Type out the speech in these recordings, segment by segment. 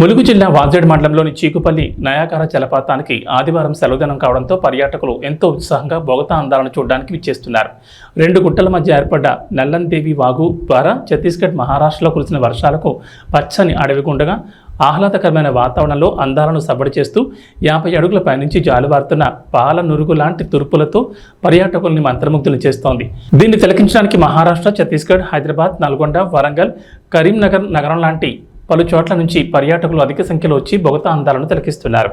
ములుగు జిల్లా వాజేడ్ మండలంలోని చీకుపల్లి నయాకార జలపాతానికి ఆదివారం సెలవుదినం కావడంతో పర్యాటకులు ఎంతో ఉత్సాహంగా బొగతా అందాలను చూడడానికి విచ్చేస్తున్నారు. రెండు గుట్టల మధ్య ఏర్పడ్డ నల్లందేవి వాగు ద్వారా ఛత్తీస్గఢ్ మహారాష్ట్రలో కురిసిన వర్షాలకు పచ్చని అడవిగుండగా ఆహ్లాదకరమైన వాతావరణంలో అందాలను సబ్బడి చేస్తూ యాభై అడుగుల పైనుంచి జాలువారుతున్న పాల నురుగు లాంటి తుర్పులతో పర్యాటకుల్ని మంత్రముగ్ధులు చేస్తోంది. దీన్ని తిలకించడానికి మహారాష్ట్ర ఛత్తీస్గఢ్ హైదరాబాద్ నల్గొండ వరంగల్ కరీంనగర్ నగరం లాంటి పలు చోట్ల నుంచి పర్యాటకులు అధిక సంఖ్యలో వచ్చి బొగతా అందాలను తిలకిస్తున్నారు.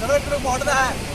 ਸਰ ਇੱਕ ਰਿਪੋਰਟ ਦਾ ਹੈ।